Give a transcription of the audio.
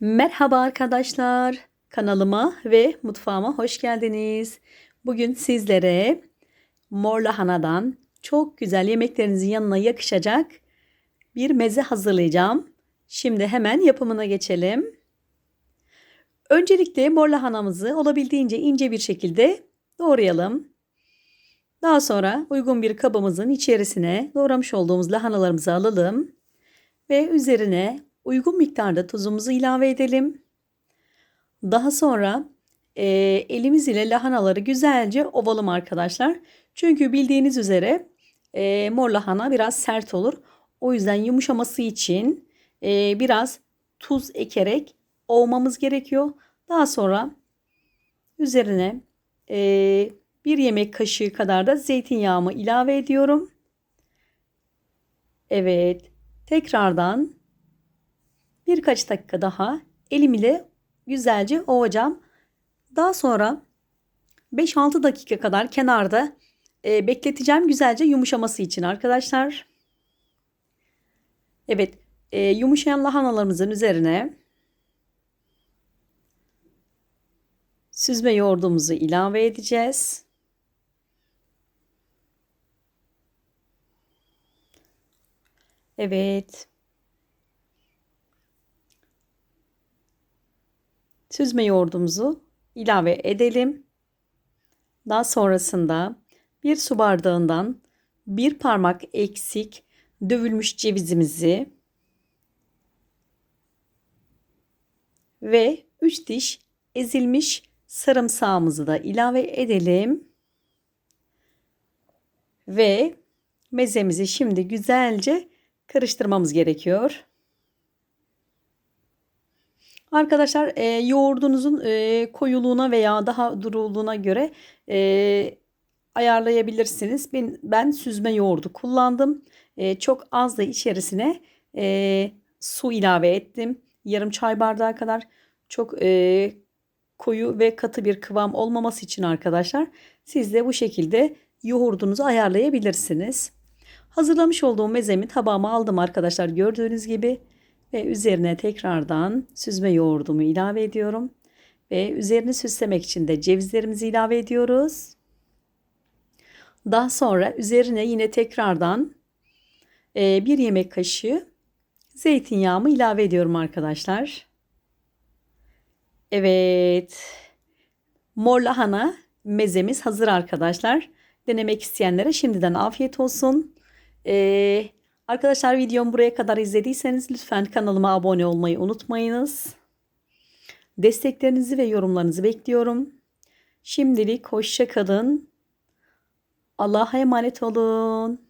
Merhaba arkadaşlar. Kanalıma ve mutfağıma hoş geldiniz. Bugün sizlere mor lahanadan çok güzel yemeklerinizin yanına yakışacak bir meze hazırlayacağım. Şimdi hemen yapımına geçelim. Öncelikle mor lahanamızı olabildiğince ince bir şekilde doğrayalım. Daha sonra uygun bir kabımızın içerisine doğramış olduğumuz lahanalarımızı alalım ve üzerine uygun miktarda tuzumuzu ilave edelim. Daha sonra e, elimiz ile lahanaları güzelce ovalım arkadaşlar. Çünkü bildiğiniz üzere e, mor lahana biraz sert olur. O yüzden yumuşaması için e, biraz tuz ekerek ovmamız gerekiyor. Daha sonra üzerine e, bir yemek kaşığı kadar da zeytinyağımı ilave ediyorum. Evet, tekrardan birkaç dakika daha elim ile güzelce ovacağım. Daha sonra 5-6 dakika kadar kenarda e, bekleteceğim güzelce yumuşaması için arkadaşlar. Evet e, yumuşayan lahanalarımızın üzerine süzme yoğurdumuzu ilave edeceğiz. Evet. Süzme yoğurdumuzu ilave edelim. Daha sonrasında bir su bardağından bir parmak eksik dövülmüş cevizimizi ve 3 diş ezilmiş sarımsağımızı da ilave edelim. Ve mezemizi şimdi güzelce karıştırmamız gerekiyor. Arkadaşlar e, yoğurdunuzun e, koyuluğuna veya daha duruluğuna göre e, ayarlayabilirsiniz. Ben, ben süzme yoğurdu kullandım. E, çok az da içerisine e, su ilave ettim. Yarım çay bardağı kadar çok e, koyu ve katı bir kıvam olmaması için arkadaşlar siz de bu şekilde yoğurdunuzu ayarlayabilirsiniz. Hazırlamış olduğum mezemi tabağıma aldım arkadaşlar gördüğünüz gibi. Ve üzerine tekrardan süzme yoğurdumu ilave ediyorum. Ve üzerini süslemek için de cevizlerimizi ilave ediyoruz. Daha sonra üzerine yine tekrardan e, bir yemek kaşığı zeytinyağımı ilave ediyorum arkadaşlar. Evet. Mor lahana mezemiz hazır arkadaşlar. Denemek isteyenlere şimdiden afiyet olsun. Ee, Arkadaşlar videomu buraya kadar izlediyseniz lütfen kanalıma abone olmayı unutmayınız. Desteklerinizi ve yorumlarınızı bekliyorum. Şimdilik hoşça kalın. Allah'a emanet olun.